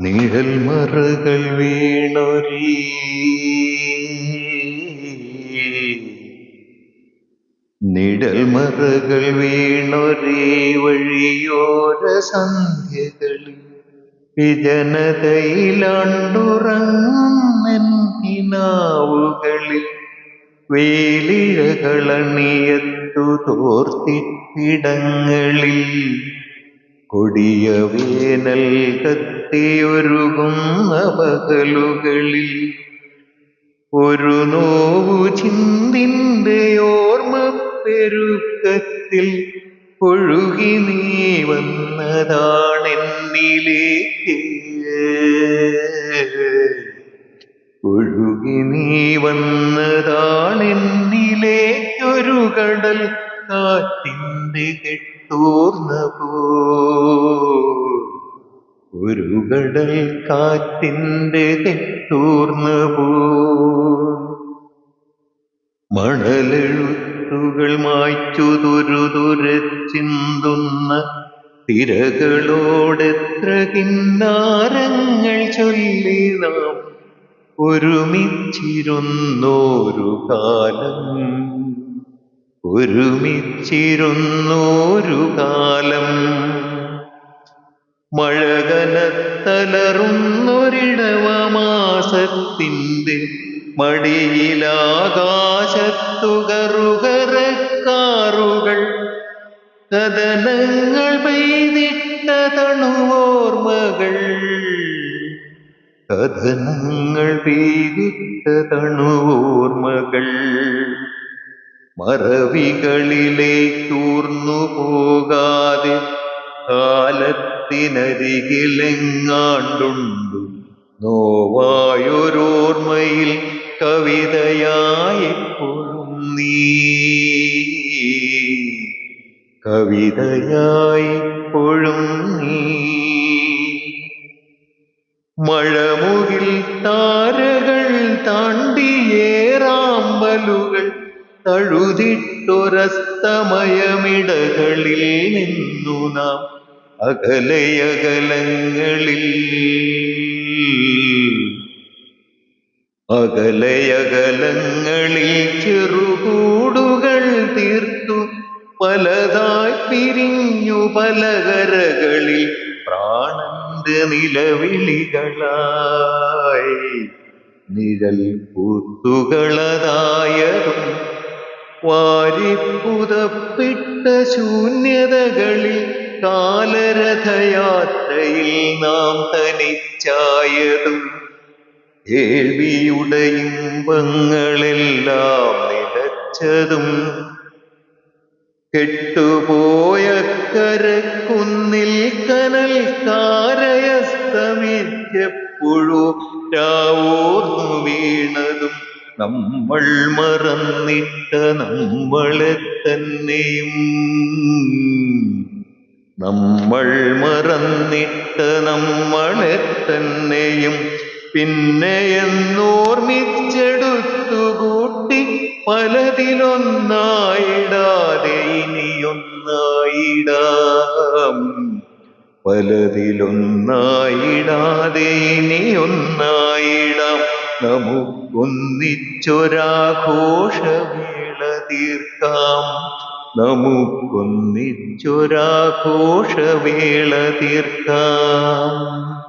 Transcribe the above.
നിഴൽ മറുകൾ വീണൊരീ. നിഴൽ മറുകൾ വീണൊരേ വഴിയോര സന്ധ്യകളിൽ. വിജനതയിലാണ്ടുറങ്ങുന്നെന്നാവുകളിൽ വേലിഴകളണിയത്തു തോർത്തിപ്പിടങ്ങളിൽ കൊടിയ വേനൽ കത്തിയൊരുകുന്ന പകലുകളിൽ ഒരു നോവു ചിന്തിന്റെ ഓർമ്മ പെരുക്കത്തിൽ ഒഴുകി നീ വന്നതാണെന്നിലേക്ക്. ഒഴുകി നീ വന്നതാണെന്നിലേക്കൊരു കടൽ കാറ്റിന്റെ കെട്ടൂർന്ന പോ ഒരു കാറ്റിന്റെ കെട്ടൂർന്ന പോ. മണലെഴുത്തുകൾ മായ്ച്ചു തുരുതുരച്ചിന്തുന്ന തിരകളോടെത്ര കിന്നാരങ്ങൾ ചൊല്ലി നാം ഒരുമിച്ചിരുന്നോരു കാലം. ഒരുമിച്ചിരുന്നോരു കാലം. മഴകനത്തലറുന്നൊരിടവമാസത്തിന്റെ മടിയിലാകാശത്തു കറുകറക്കാറുകൾ കഥനങ്ങൾ പെയ്തിട്ട തണുവോർമ്മകൾ. കഥനങ്ങൾ പെയ്തിട്ട തണുവോർമ്മകൾ. മറവികളിലേക്കൂർന്നു പോകാതെ കാലത്തിനരികിലെങ്ങാണ്ടുണ്ടു നോവായൊരോർമ്മയിൽ കവിതയായെപ്പോഴും നീ. കവിതയായിപ്പോഴും നീ. മഴമുകിൽ താരകൾ താണ്ടിയേറാമ്പലുകൾ തഴുതിട്ടൊരസ്തമയമിടകളിൽ നിന്നു നാം അകലയകലങ്ങളിൽ അകലയകലങ്ങളിൽ ചെറുകൂടുകൾ തീർത്തു പലതായി പിരിഞ്ഞു പലകരകളിൽ പ്രാണന്റെ നിലവിളികളായി. നിഴൽ കൂത്തുകളതായതും വാരിപ്പുതപ്പിട്ട ശൂന്യതകളിൽ കാലരഥയാത്രയിൽ നാം തനിച്ചായതും കേൾവിയുടെ ഇമ്പങ്ങളെല്ലാം നിലച്ചതും കെട്ടുപോയ കരക്കുന്നിൽ കനൽ കാരയസ്തമിച്ചപ്പോഴോ രാവോർന്നു വീണതും നമ്മൾ മറന്നിട്ട നമ്മളെ തന്നെയും. നമ്മൾ മറന്നിട്ട് നമ്മളെ തന്നെയും പിന്നെ എന്നോർമ്മിച്ചെടുത്തു കൂട്ടി പലതിലൊന്നായിടാതെ ഇനിയൊന്നായിടാം. പലതിലൊന്നായിടാതെ ഇനിയൊന്നായിടാം. നമുക്കൊന്നിച്ചൊരാഘോഷവേള തീർക്കാം. നമുക്കൊന്നിച്ചൊരാഘോഷവേള തീർക്കാം.